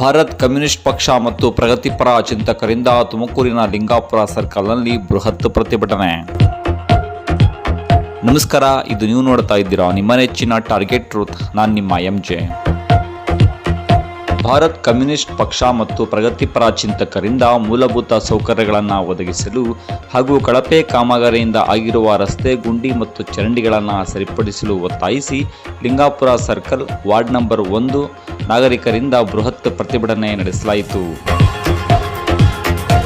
Bharat communist ಪಕ್ಷ ಮತ್ತು ಪ್ರಗತಿಪರ ಚಿಂತಕರಿಂದ ತುಮಕೂರಿನ ಲಿಂಗಾಪುರ ಸರ್ಕಲ್ನಲ್ಲಿ ಬೃಹತ್ ಪ್ರತಿಭಟನೆ. ನಮಸ್ಕಾರ, ಇದು ನೀವು ನೋಡ್ತಾ ಇದ್ದೀರಾ ನಿಮ್ಮ ನೆಚ್ಚಿನ ಟಾರ್ಗೆಟ್ ಟ್ರೂತ್ ನಾನು ನಿಮ್ಮ ಎಂ ಜೆ ಭಾರತ್ ಕಮ್ಯುನಿಸ್ಟ್ ಪಕ್ಷ ಮತ್ತು ಪ್ರಗತಿಪರ ಚಿಂತಕರಿಂದ ಮೂಲಭೂತ ಸೌಕರ್ಯಗಳನ್ನು ಒದಗಿಸಲು ಹಾಗೂ ಕಳಪೆ ಕಾಮಗಾರಿಯಿಂದ ಆಗಿರುವ ರಸ್ತೆ, ಗುಂಡಿ ಮತ್ತು ಚರಂಡಿಗಳನ್ನು ಸರಿಪಡಿಸಲು ಒತ್ತಾಯಿಸಿ ಲಿಂಗಾಪುರ ಸರ್ಕಲ್ ವಾರ್ಡ್ ನಂಬರ್ ಒಂದು ನಾಗರಿಕರಿಂದ ಬೃಹತ್ ಪ್ರತಿಭಟನೆ ನಡೆಸಲಾಯಿತು.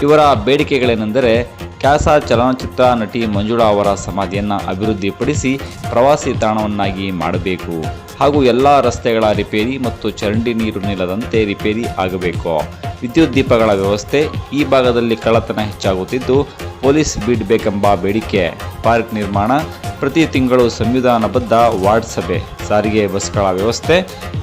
ಇವರ ಬೇಡಿಕೆಗಳೇನೆಂದರೆ ಕ್ಯಾಸ ಚಲನಚಿತ್ರ ನಟಿ ಮಂಜುಳಾ ಅವರ ಸಮಾಧಿಯನ್ನು ಅಭಿವೃದ್ಧಿಪಡಿಸಿ ಪ್ರವಾಸಿ ತಾಣವನ್ನಾಗಿ ಮಾಡಬೇಕು. ಹಾಗೂ ಎಲ್ಲ ರಸ್ತೆಗಳ ರಿಪೇರಿ ಮತ್ತು ಚರಂಡಿ ನೀರು ನಿಲ್ಲದಂತೆ ರಿಪೇರಿ ಆಗಬೇಕು. ವಿದ್ಯುತ್ ದೀಪಗಳ ವ್ಯವಸ್ಥೆ ಈ ಭಾಗದಲ್ಲಿ ಕಳ್ಳತನ ಹೆಚ್ಚಾಗುತ್ತಿದ್ದು ಪೊಲೀಸ್ ಬೀಡಬೇಕೆಂಬ ಬೇಡಿಕೆ ಪಾರ್ಕ್ ನಿರ್ಮಾಣ. ಪ್ರತಿ ತಿಂಗಳು ಸಂವಿಧಾನಬದ್ಧ ವಾರ್ಡ್ ಸಭೆ. ಸಾರಿಗೆ ಬಸ್ಗಳ ವ್ಯವಸ್ಥೆ.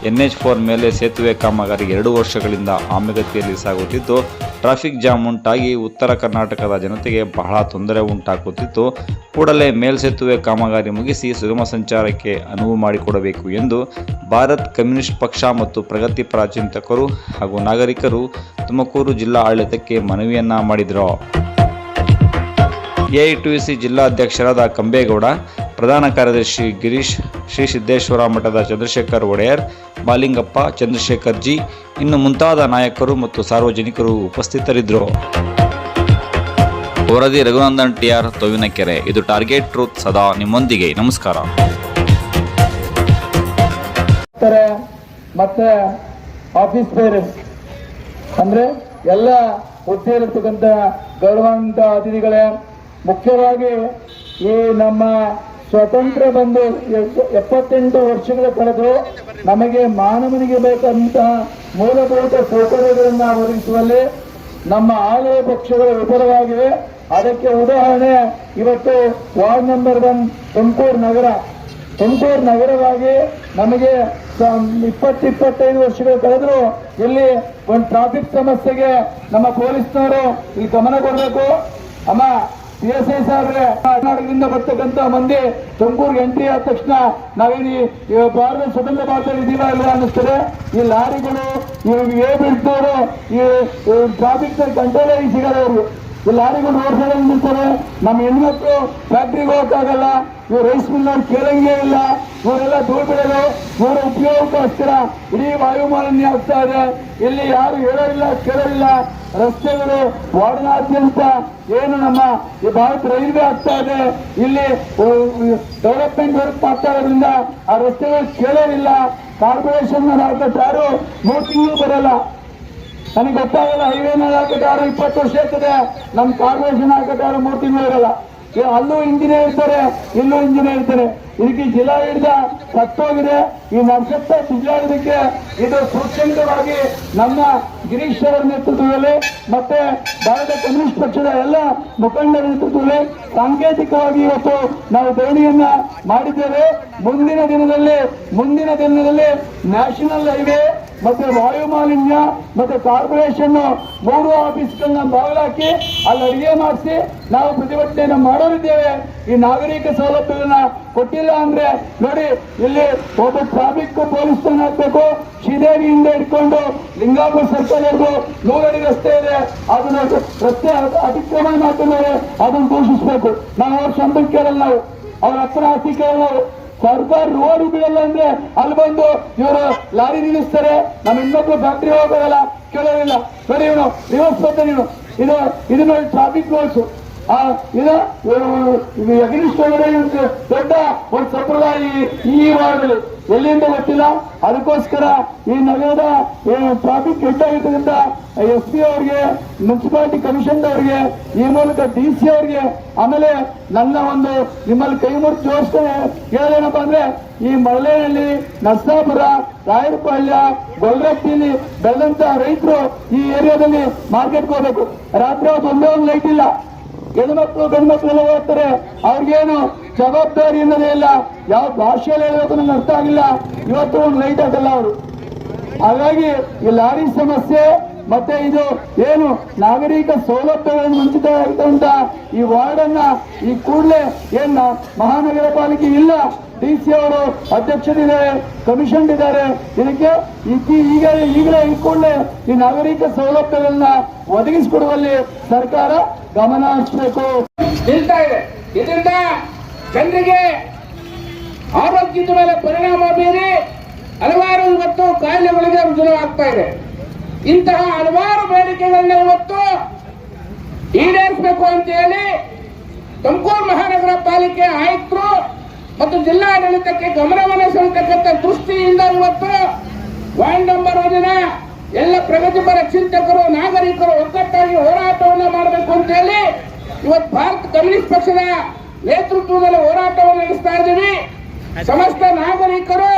ಎನ್ಎಚ್ ಫೋರ್ ಮೇಲೆ ಸೇತುವೆ ಕಾಮಗಾರಿ ಎರಡು ವರ್ಷಗಳಿಂದ ಆಮೆಗತಿಯಲ್ಲಿ ಸಾಗುತ್ತಿದ್ದು, ಟ್ರಾಫಿಕ್ ಜಾಮ್ ಉಂಟಾಗಿ ಉತ್ತರ ಕರ್ನಾಟಕದ ಜನತೆಗೆ ಬಹಳ ತೊಂದರೆ ಉಂಟಾಗುತ್ತಿತ್ತು ಕೂಡಲೇ ಮೇಲ್ಸೇತುವೆ ಕಾಮಗಾರಿ ಮುಗಿಸಿ ಸುಗಮ ಸಂಚಾರಕ್ಕೆ ಅನುವು ಮಾಡಿಕೊಡಬೇಕು ಎಂದು ಭಾರತ್ ಕಮ್ಯುನಿಸ್ಟ್ ಪಕ್ಷ ಮತ್ತು ಪ್ರಗತಿಪರ ಚಿಂತಕರು ಹಾಗೂ ನಾಗರಿಕರು ತುಮಕೂರು ಜಿಲ್ಲಾ ಆಡಳಿತಕ್ಕೆ ಮನವಿಯನ್ನ ಮಾಡಿದರು. ಎಐಟಿಯುಸಿ ಜಿಲ್ಲಾಧ್ಯಕ್ಷರಾದ ಕಂಬೇಗೌಡ, ಪ್ರಧಾನ ಕಾರ್ಯದರ್ಶಿ ಗಿರೀಶ್, ಶ್ರೀ ಸಿದ್ದೇಶ್ವರ ಮಠದ ಚಂದ್ರಶೇಖರ್ ಒಡೆಯರ್, ಬಾಲಿಂಗಪ್ಪ, ಚಂದ್ರಶೇಖರ್ ಜಿ, ಇನ್ನು ಮುಂತಾದ ನಾಯಕರು ಮತ್ತು ಸಾರ್ವಜನಿಕರು ಉಪಸ್ಥಿತರಿದ್ದರು. ವರದಿ ರಘುನಂದನ್ ಟಿ ಟಿಆರ್ ತೊವಿನಕೆರೆ. ಇದು ಟಾರ್ಗೆಟ್ ಟ್ರೂತ್ ಸದಾ ನಿಮ್ಮೊಂದಿಗೆ. ನಮಸ್ಕಾರ. ಮತ್ತೆ ಆಫೀಸ್ ಪೇರೆಂಟ್ಸ್ ಅಂದ್ರೆ ಎಲ್ಲ ಹುದ್ದೆಯಲ್ಲಿರ್ತಕ್ಕಂಥ ಗೌರವಾನ್ವಿತ ಅತಿಥಿಗಳೇ ಮುಖ್ಯವಾಗಿ ಈ ನಮ್ಮ ಸ್ವತಂತ್ರ ಬಂದು ಎಪ್ಪತ್ತೆಂಟು ವರ್ಷಗಳ ಕಳೆದು ನಮಗೆ ಮಾನವನಿಗೆ ಬೇಕಾದಂತಹ ಮೂಲಭೂತ ಸೌಕರ್ಯಗಳನ್ನು ಒದಗಿಸುವಲ್ಲಿ ನಮ್ಮ ಆಲಯ ಪಕ್ಷಗಳು ವಿಫಲವಾಗಿವೆ. ಅದಕ್ಕೆ ಉದಾಹರಣೆ, ಇವತ್ತು ವಾರ್ಡ್ ನಂಬರ್ ಒನ್ ತುಮಕೂರು ನಗರ. ತುಮಕೂರು ನಗರವಾಗಿ ನಮಗೆ ಇಪ್ಪತ್ತಿಪ್ಪತ್ತೈದು ವರ್ಷಗಳು ಕಳೆದ್ರು ಇಲ್ಲಿ ಒಂದು ಟ್ರಾಫಿಕ್ ಸಮಸ್ಯೆಗೆ ನಮ್ಮ ಪೊಲೀಸ್ನವರು ಇಲ್ಲಿ ಗಮನ ಕೊಡಬೇಕು. ಅಮ್ಮ ಎಸ್ ಐ ಕರ್ನಾಟಕದಿಂದ ಬರ್ತಕ್ಕಂಥ ಮಂದಿ ತುಮಕೂರಿಗೆ ಎಂಟ್ರಿ ಆದ ತಕ್ಷಣ ನಾವೇನು ಭಾರತ ಸ್ವತಂತ್ರ ಭಾರತದಲ್ಲಿ ಇದೀವ ಇಲ್ಲ ಅನ್ನಿಸ್ತದೆ? ಈ ಲಾರಿಗಳು ಇವ್ರಿಗೆ ಏ ಬಿಡ್ತವರು ಈ ಟ್ರಾಫಿಕ್ ಕಂಟ್ರೋಲೇ ಸಿಗಲ್ಲ ಅವರು ಈ ಲಾರಿಗಳು ರೋಡ್ ಸೈಡಲ್ಲಿ ನಿಲ್ತಾರೆ ನಮ್ಮ ಹೆಣ್ಮಕ್ಳು ಫ್ಯಾಕ್ಟ್ರಿಗೆ ಹೋಗಕ್ಕಾಗಲ್ಲ. ಇವ್ರು ರೈಸ್ ಮಿಲ್ನವ್ರು ಕೇಳಂಗೇ ಇಲ್ಲ. ಇವರೆಲ್ಲ ದೂರ ಬಿಡಲು ಇವರ ಉಪಯೋಗಕ್ಕೋಸ್ಕರ ಇಡೀ ವಾಯುಮಾಲಿನ್ಯ ಆಗ್ತಾ ಇದೆ. ಇಲ್ಲಿ ಯಾರು ಹೇಳೋರಿಲ್ಲ, ಕೇಳೋರಿಲ್ಲ. ರಸ್ತೆಗಳು ವಾರ್ಡ್ನಾದ್ಯಂತ ಏನು ನಮ್ಮ ಈ ಭಾರತ ರೈಲ್ವೆ ಆಗ್ತಾ ಇದೆ. ಇಲ್ಲಿ ಡೆವಲಪ್ಮೆಂಟ್ ವರ್ಕ್ ಆಗ್ತಾ ಇರೋದ್ರಿಂದ ಆ ರಸ್ತೆಗಳು ಕೇಳೋರಿಲ್ಲ. ಕಾರ್ಪೊರೇಷನ್ ಯಾರು ಮೂರು ತಿಂಗಳು ಬರಲ್ಲ. ನನಗೆ ಗೊತ್ತಾಗಲ್ಲ ಹೈವೇನಲ್ಲಿ ಹಾಕಟ್ಟಾರು ಇಪ್ಪತ್ತು ವರ್ಷ ಇರ್ತದೆ ನಮ್ಮ ಕಾರ್ಪೊರೇಷನ್ ಹಾಕಟ್ಟಾರು ಮೂರು ತಿಂಗಳು ಇರಲ್ಲ. ಅಲ್ಲೂ ಇಂಜಿನಿಯರ್ ಇರ್ತಾರೆ ಇಲ್ಲೂ ಇಂಜಿನಿಯರ್ ಇರ್ತಾರೆ ಇದಕ್ಕೆ ಜಿಲ್ಲಾಡಳಿತ ಸತ್ತೋಗಿದೆ ಈ ನಕ್ಷತ್ರ ಸುಜಾಡೋದಕ್ಕೆ ಇದು ಸೂಚ್ಯಂಕವಾಗಿ ನಮ್ಮ ಗಿರೀಶ್ ಅವರ ನೇತೃತ್ವದಲ್ಲಿ ಮತ್ತೆ ಭಾರತ ಕಮ್ಯುನಿಸ್ಟ್ ಪಕ್ಷದ ಎಲ್ಲ ಮುಖಂಡರ ನೇತೃತ್ವದಲ್ಲಿ ಸಾಂಕೇತಿಕವಾಗಿ ಇವತ್ತು ನಾವು ಧರಣಿಯನ್ನ ಮಾಡಿದ್ದೇವೆ. ಮುಂದಿನ ದಿನದಲ್ಲಿ ಮುಂದಿನ ದಿನದಲ್ಲಿ ನ್ಯಾಷನಲ್ ಹೈವೇ ಮತ್ತೆ ವಾಯು ಮಾಲಿನ್ಯ ಮತ್ತೆ ಕಾರ್ಪೊರೇಷನ್ ಮೂರು ಆಫೀಸ್ಗಳನ್ನ ಬಾಗಿಲಾಕಿ ಅಲ್ಲಿ ಅಡಿಗೆ ಮಾಡಿಸಿ ನಾವು ಪ್ರತಿಭಟನೆಯನ್ನು ಮಾಡೋರಿದ್ದೇವೆ. ಈ ನಾಗರಿಕ ಸೌಲಭ್ಯಗಳನ್ನ ಕೊಟ್ಟಿಲ್ಲ ಅಂದ್ರೆ ನೋಡಿ, ಇಲ್ಲಿ ಒಬ್ಬ ಟ್ರಾಫಿಕ್ ಪೊಲೀಸ್ ಹಾಕ್ಬೇಕು. ಶ್ರೀದೇವಿಯಿಂದ ಹಿಡ್ಕೊಂಡು ಲಿಂಗಾಪುರ ಸರ್ಕಲ್ ವರೆಗೂ ನೂರಡಿ ರಸ್ತೆ ಇದೆ. ಅದನ್ನ ರಸ್ತೆ ಅತಿಕ್ರಮಣ ಮಾಡ್ತಿದ್ದಾರೆ. ಅದನ್ನು ದೂಷಿಸ್ಬೇಕು ನಾವು ಅವ್ರ ಶಬ್ದ ಕೇಳಲ್ಲ ನಾವು, ಅವ್ರ ಹತ್ರ ಆಸ್ತಿ ಕೇಳಲ್ಲ ಸರ್ಕಾರ ರೋಡ್ ಬಿಡಲ್ಲ ಅಂದ್ರೆ ಅಲ್ಲಿ ಬಂದು ಇವರು ಲಾರಿ ನಿಲ್ಲಿಸ್ತಾರೆ. ನಮ್ಮ ಇನ್ನೊಬ್ರು ಫ್ಯಾಕ್ಟ್ರಿ ಹೋಗೋದಲ್ಲ, ಕೇಳೋದಿಲ್ಲ. ಸರಿ ಇವನು ರಿವರ್ಸ್ ಬರ್ತಾನೆ ಇದು ಇದು ಟ್ರಾಫಿಕ್ ರೂಲ್ಸ್ ಇದು ಇವ್ರ್ದು ದೊಡ್ಡ ಒಂದು ಸಂಪ್ರದಾಯ ಈ- ವಾರದಲ್ಲಿ. ಎಲ್ಲಿಂದ ಗೊತ್ತಿಲ್ಲ? ಅದಕ್ಕೋಸ್ಕರ ಈ ನಗರದ ಟ್ರಾಫಿಕ್ ಆಗಿರ್ತಕ್ಕಂಥ ಎಸ್ ಪಿ ಅವರಿಗೆ, ಮುನ್ಸಿಪಾಲಿಟಿ ಕಮಿಷನ್ ಅವರಿಗೆ, ಈ ಮೂಲಕ ಡಿ ಸಿ ಅವರಿಗೆ, ಆಮೇಲೆ ನನ್ನ ಒಂದು ನಿಮ್ಮಲ್ಲಿ ಕೈ ಮುಟ್ಟು ಜೋಡಿಸ್ತೇನೆ ಹೇಳೇನಪ್ಪ ಅಂದ್ರೆ, ಈ ಮಳಲೆಯಲ್ಲಿ ನರ್ಸಾಪುರ, ರಾಯರಪಾಳ್ಯ, ಗೊಲ್ರಟ್ಟಿಲಿ ಬೆಳೆದಂತ ರೈತರು ಈ ಏರಿಯಾದಲ್ಲಿ ಮಾರ್ಕೆಟ್ಗೆ ಹೋಗ್ಬೇಕು. ರಾತ್ರಿ ಒಂದೇ ಒಂದು ಲೈಟ್ ಇಲ್ಲ. ಹೆಣ್ಮಕ್ಳು ಗಂಡ್ಮಕ್ಳೆಲ್ಲ ಓದ್ತಾರೆ. ಅವ್ರಿಗೇನು ಜವಾಬ್ದಾರಿ ಅನ್ನೋದೇ ಇಲ್ಲ. ಯಾವ ಭಾಷೆಯಲ್ಲಿ ಹೇಳಬೇಕು ನನಗೆ ಅರ್ಥ ಆಗಿಲ್ಲ. ಇವತ್ತು ಒಂದು ಲೈಟ್ ಆಗಲ್ಲ ಅವರು. ಹಾಗಾಗಿ ಈ ಲಾರಿ ಸಮಸ್ಯೆ ಮತ್ತೆ ಇದು ಏನು ನಾಗರಿಕ ಸೌಲಭ್ಯಗಳನ್ನು ವಂಚಿತ ಆಗಿರುವಂತ ಈ ವಾರ್ಡ್ ಅನ್ನ ಈ ಕೂಡಲೇ ಏನ ಮಹಾನಗರ ಪಾಲಿಕೆ ಇಲ್ಲ. ಡಿ ಸಿ ಅವರು ಅಧ್ಯಕ್ಷರಿದ್ದಾರೆ ಕಮಿಷನ್ ಇದ್ದಾರೆ. ಇದಕ್ಕೆ ಈಗಲೇ ಈಗ ಈಗಲೇ ಈ ಕೂಡಲೇ ಈ ನಾಗರಿಕ ಸೌಲಭ್ಯಗಳನ್ನ ಒದಗಿಸಿಕೊಡುವಲ್ಲಿ ಸರ್ಕಾರ ಗಮನ ಹರಿಸಬೇಕು. ನಿಲ್ತಾ ಇದೆ. ಇದರಿಂದ ಜನರಿಗೆ ಆರೋಗ್ಯದ ಮೇಲೆ ಪರಿಣಾಮ ಬೀರಿ ಹಲವಾರು ಇವತ್ತು ಕಾಯಿಲೆಗಳಿಗೆ ರುಜುವಾಗ್ತಾ ಇದೆ. ಇಂತಹ ಹಲವಾರು ಬೇಡಿಕೆಗಳನ್ನ ಇವತ್ತು ಈಡೇರಿಸಬೇಕು ಅಂತ ಹೇಳಿ ತುಮಕೂರು ಮಹಾನಗರ ಪಾಲಿಕೆ ಆಯುಕ್ತರು ಮತ್ತು ಜಿಲ್ಲಾಡಳಿತಕ್ಕೆ ಗಮನವನ್ನು ಸಲ್ಲತಕ್ಕಂಥ ದೃಷ್ಟಿಯಿಂದ ಇವತ್ತು ವಾರ್ಡ್ ನಂಬರ್ ಒಂದಿನ ಪ್ರಗತಿಪರ ಚಿಂತಕರು, ನಾಗರಿಕರು ಒಗ್ಗಟ್ಟಾಗಿ ಹೋರಾಟವನ್ನು ಮಾಡಬೇಕು ಅಂತ ಹೇಳಿ ಇವತ್ತು ಭಾರತ ಕಮ್ಯುನಿಸ್ಟ್ ಪಕ್ಷದ ನೇತೃತ್ವದಲ್ಲಿ ಹೋರಾಟವನ್ನು ನಡೆಸ್ತಾ ಇದ್ದೀವಿ. ಸಮಸ್ತ ನಾಗರಿಕರು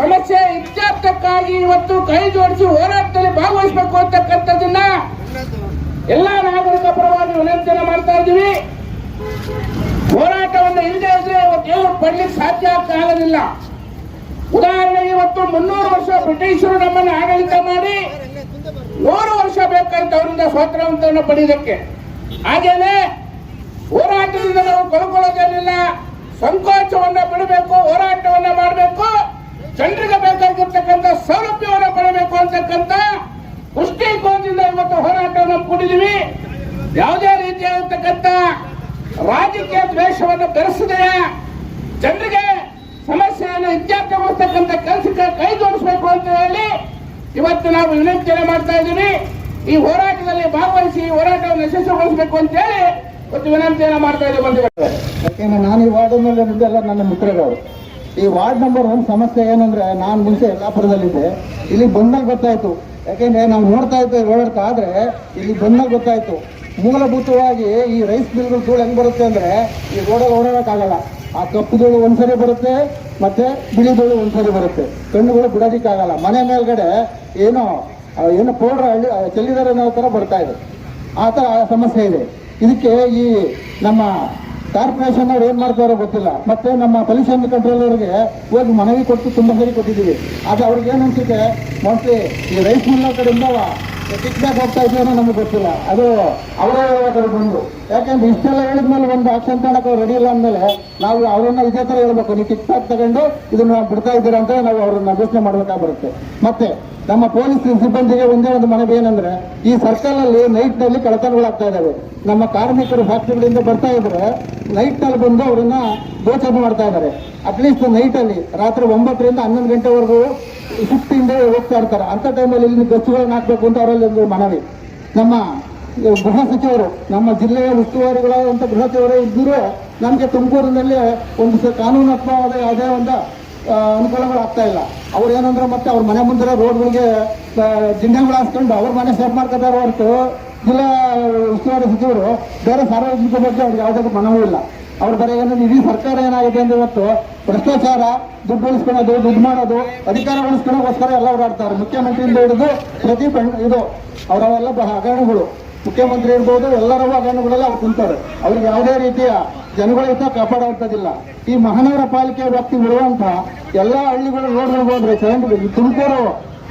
ಸಮಸ್ಯೆ ಇತ್ಯರ್ಥಕ್ಕಾಗಿ ಇವತ್ತು ಕೈ ಜೋಡಿಸಿ ಹೋರಾಟದಲ್ಲಿ ಭಾಗವಹಿಸಬೇಕು ಅಂತಕ್ಕಂಥದ್ದನ್ನ ಎಲ್ಲಾ ನಾಗರಿಕ ಪರವಾಗಿ ವಿನಂತಿಯನ್ನು ಮಾಡ್ತಾ ಇದ್ದೀವಿ. ಹೋರಾಟವನ್ನು ಇಲ್ಲದೆ ಇದ್ರೆ ಇವತ್ತು ಪಡ್ಲಿಕ್ಕೆ ಸಾಧ್ಯ ಆಗ್ತಾ ಆಗೋದಿಲ್ಲ ಉದಾಹರಣೆಗೆ ಇವತ್ತು ಮುನ್ನೂರು ವರ್ಷ ಬ್ರಿಟಿಷರು ನಮ್ಮನ್ನು ಆಡಳಿತ ಮಾಡಿ ನೂರು ವರ್ಷ ಬೇಕಂತ ಅವರಿಂದ ಸ್ವಾತಂತ್ರ್ಯವನ್ನು ಪಡೆಯೋದಕ್ಕೆ. ಹಾಗೇನೆ ಹೋರಾಟದಿಂದ ನಾವು ಕಳ್ಕೊಳ್ಳೋದೇನಿಲ್ಲ, ಸಂಕೋಚವನ್ನ ಬಿಡಬೇಕು ಹೋರಾಟವನ್ನ ಮಾಡಬೇಕು, ಜನರಿಗೆ ಬೇಕಾಗಿರ್ತಕ್ಕಂಥ ಸೌಲಭ್ಯವನ್ನ ಪಡಬೇಕು ಅಂತಕ್ಕಂಥ ದೃಷ್ಟಿಕೋನದಿಂದ ಇವತ್ತು ಹೋರಾಟವನ್ನು ಕೂಡಿದೀವಿ ಯಾವುದೇ ರೀತಿಯಾಗಿರ್ತಕ್ಕಂಥ ರಾಜಕೀಯ ದ್ವೇಷವನ್ನು ಬೆರೆಸದೆಯ? ಜನರಿಗೆ ಸಮಸ್ಯೆಯನ್ನು ಇತ್ಯರ್ಥಗೊಳಿಸ್ತಕ್ಕಂಥ ಕೆಲಸಕ್ಕೆ ಕೈ ಜೋಡಿಸಬೇಕು ಅಂತ ಹೇಳಿ ಇವತ್ತು ನಾವು ವಿನಂತಿಯನ್ನು ಮಾಡ್ತಾ ಇದ್ದೀವಿ, ಈ ಹೋರಾಟದಲ್ಲಿ ಭಾಗವಹಿಸಿ ಹೋರಾಟವನ್ನು ಯಶಸ್ವಿಗೊಳಿಸಬೇಕು ಅಂತ ಹೇಳಿ ಇವತ್ತು ವಿನಂತಿಯನ್ನು ಮಾಡ್ತಾ ಇದ್ದೀವಿ ಯಾಕೆಂದ್ರೆ ನಾನು ಈ ವಾರ್ಡ್ನಲ್ಲಿ ಇದ್ದೆಲ್ಲ ನನ್ನ ಮಿತ್ರಗಳು ಈ ವಾರ್ಡ್ ನಂಬರ್ ಒಂದು ಸಮಸ್ಯೆ ಏನಂದ್ರೆ ನಾನು ಮುಂಚೆ ಯಲ್ಲಾಪುರದಲ್ಲಿದ್ದೆ. ಇಲ್ಲಿ ಬಂದಾಗ ಗೊತ್ತಾಯ್ತು. ಯಾಕೆಂದ್ರೆ ನಾವು ನೋಡ್ತಾ ಇದ್ದೇವೆ ಓಡಾಡ್ತಾ ಆದ್ರೆ ಇಲ್ಲಿ ಬಂದಾಗ ಗೊತ್ತಾಯ್ತು. ಮೂಲಭೂತವಾಗಿ ಈ ರೈಸ್ ಮಿಲ್ಗಳು ಧೂಳು ಹೆಂಗ್ ಬರುತ್ತೆ ಅಂದ್ರೆ ಈ ರೋಡಲ್ಲಿ ಓಡಾಡಕ್ಕಾಗಲ್ಲ. ಆ ಕಪ್ಪು ಧೂಳು ಒಂದ್ಸರಿ ಬರುತ್ತೆ, ಮತ್ತೆ ಬಿಳಿ ಧೂಳು ಒಂದ್ಸರಿ ಬರುತ್ತೆ. ಕಣ್ಣುಗಳು ಬಿಡೋದಿಕ್ಕಾಗಲ್ಲ. ಮನೆ ಮೇಲ್ಗಡೆ ಏನೋ ಏನು ಪೌಡರ್ ಹಳ್ಳಿ ಚೆಲ್ಲಿದಾರೆ ಅನ್ನೋ ಥರ ಬರ್ತಾ ಇದೆ. ಆ ಥರ ಸಮಸ್ಯೆ ಇದೆ. ಇದಕ್ಕೆ ಈ ನಮ್ಮ ಕಾರ್ಪೊರೇಷನ್ ಅವ್ರು ಏನು ಮಾಡ್ತಾರೋ ಗೊತ್ತಿಲ್ಲ. ಮತ್ತೆ ನಮ್ಮ ಪೊಲ್ಯೂಷನ್ ಕಂಟ್ರೋಲ್ ಅವರಿಗೆ ಹೋಗಿ ಮನವಿ ಕೊಟ್ಟು ತುಂಬಾ ಸರಿ ಕೊಟ್ಟಿದ್ದೀವಿ. ಆದರೆ ಅವ್ರಿಗೆ ಏನು ಅನ್ಸುತ್ತೆ? ಮೋಸ್ಟ್ಲಿ ಈ ರೈಸ್ ಮಿಲ್ ಕಡೆಯಿಂದ ಬ್ಯಾಕ್ ಹೋಗ್ತಾ ಇದೆಯೋ ನಮಗೆ ಗೊತ್ತಿಲ್ಲ. ಅದು ಅವರೇ ಬಂದು ಯಾಕಂದ್ರೆ ಇಷ್ಟೆಲ್ಲ ಹೇಳಿದ್ಮೇಲೆ ಒಂದು ಆಕ್ಷನ್ ತಗೊಳಕ್ಕೆ ರೆಡಿ ಇಲ್ಲ ಅಂದಮೇಲೆ ನಾವು ಅವರನ್ನ ಇದೇ ತರ ಹೇಳ್ಬೇಕು. ನೀವು ಬ್ಯಾಕ್ ತಗೊಂಡು ಇದನ್ನ ಬಿಡ್ತಾ ಇದ್ದೀರಾ ಅಂತ ನಾವು ಅವ್ರನ್ನ ಘೋಷಣೆ ಮಾಡ್ಬೇಕಾಗಿ ಬರುತ್ತೆ ಮತ್ತೆ ನಮ್ಮ ಪೊಲೀಸ್ ಸಿಬ್ಬಂದಿಗೆ ಒಂದೇ ಒಂದು ಮನವಿ ಏನಂದ್ರೆ, ಈ ಸರ್ಕಲ್ ಅಲ್ಲಿ ನೈಟ್ನಲ್ಲಿ ಕಳತನಗಳಾಗ್ತಾ ಇದಾವೆ. ನಮ್ಮ ಕಾರ್ಮಿಕರು ಫ್ಯಾಕ್ಟ್ರಿಗಳಿಂದ ಬರ್ತಾ ಇದ್ರೆ ನೈಟ್ನಲ್ಲಿ ಬಂದು ಅವರನ್ನ ಗೋಚರಣೆ ಮಾಡ್ತಾ ಇದ್ದಾರೆ ಅಟ್ಲೀಸ್ಟ್ ನೈಟ್ ಅಲ್ಲಿ, ರಾತ್ರಿ ಒಂಬತ್ತರಿಂದ ಹನ್ನೊಂದು ಗಂಟೆವರೆಗೂ ಶಿಫ್ಟಿಂದ ಹೋಗ್ತಾ ಇರ್ತಾರೆ. ಅಂತ ಟೈಮಲ್ಲಿ ಇಲ್ಲಿ ಗಚ್ಚುಗಳನ್ನ ಹಾಕ್ಬೇಕು ಅಂತ ಅವರಲ್ಲಿ ಒಂದು ಮನವಿ. ನಮ್ಮ ಗೃಹ ಸಚಿವರು, ನಮ್ಮ ಜಿಲ್ಲೆಯ ಉಸ್ತುವಾರಿಗಳಾದಂಥ ಗೃಹ ಸಚಿವರೇ ಇದ್ದರೂ ನಮಗೆ ತುಮಕೂರಿನಲ್ಲಿ ಒಂದು ಕಾನೂನಾತ್ಮಕವಾದ ಯಾವುದೇ ಒಂದು ಅನುಕೂಲಗಳು ಆಗ್ತಾ ಇಲ್ಲ. ಅವ್ರು ಏನಂದ್ರೆ ಮತ್ತೆ ಅವ್ರ ಮನೆ ಮುಂದೆ ರೋಡ್ಗಳಿಗೆ ಜಿಂಡೆಗಳು ಹಾಸ್ಕೊಂಡು ಅವ್ರ ಮನೆ ಸೇಫ್ ಮಾಡ್ಕೊತಾರೆ ಹೊರತು ಜಿಲ್ಲಾ ಉಸ್ತುವಾರಿ ಸಚಿವರು ಬೇರೆ ಸಾರ್ವಜನಿಕ ಬಗ್ಗೆ ಅವ್ರಿಗೆ ಯಾವುದಕ್ಕೂ ಮನವೂ ಇಲ್ಲ. ಅವ್ರ ಬರೀ ಏನಂದ್ರೆ ಇಡೀ ಸರ್ಕಾರ ಏನಾಗಿದೆ ಅಂದ್ರೆ ಇವತ್ತು ಭ್ರಷ್ಟಾಚಾರ, ದುಡ್ಡು ಉಳಿಸ್ಕೊಳ್ಳೋದು, ದುಡ್ಡು ಮಾಡೋದು, ಅಧಿಕಾರ ಉಳಿಸ್ಕೊಳ್ಳೋಕ್ಕೋಸ್ಕರ ಎಲ್ಲ ಓಡಾಡ್ತಾರೆ. ಮುಖ್ಯಮಂತ್ರಿಯಿಂದ ಹಿಡಿದು ಪ್ರತಿ ಇದು ಅವರವೆಲ್ಲ ಹಗರಣಗಳು. ಮುಖ್ಯಮಂತ್ರಿ ಇರ್ಬೋದು ಎಲ್ಲರೂ ಹಗರಣಗಳೆಲ್ಲ ಅವ್ರು ತಿಂತಾರೆ ಅವ್ರಿಗೆ ಯಾವುದೇ ರೀತಿಯ ಜನಗಳ ಹಿತ ಕಾಪಾಡುವಂಥದ್ದಿಲ್ಲ. ಈ ಮಹಾನಗರ ಪಾಲಿಕೆ ವ್ಯಾಪ್ತಿ ಇರುವಂತ ಎಲ್ಲ ಹಳ್ಳಿಗಳು, ರೋಡ್ಗಳು ಹೋದ್ರೆ ಚರಂಡಿ ತುಮಕೂರು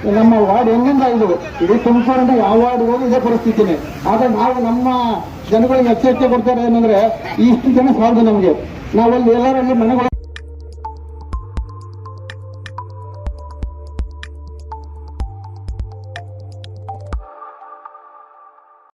ನಮ್ಮ ವಾರ್ಡ್ ಹೆಂಗಿಂದ ಇದು ಇಡೀ ತುಮಕೂರಿಂದ ಯಾವ ವಾರ್ಡ್ ಹೋಗಿ ಇದೇ ಪರಿಸ್ಥಿತಿನೇ. ಆದ್ರೆ ನಾವು ನಮ್ಮ ಜನಗಳಿಗೆ ಎಚ್ಚರಿಕೆ ಕೊಡ್ತಾರೆ ಏನಂದ್ರೆ ಇಷ್ಟು ಜನ ಸಾಲದು ನಮಗೆ. ನಾವಲ್ಲಿ ಎಲ್ಲರಲ್ಲಿ ಮನೆಗಳು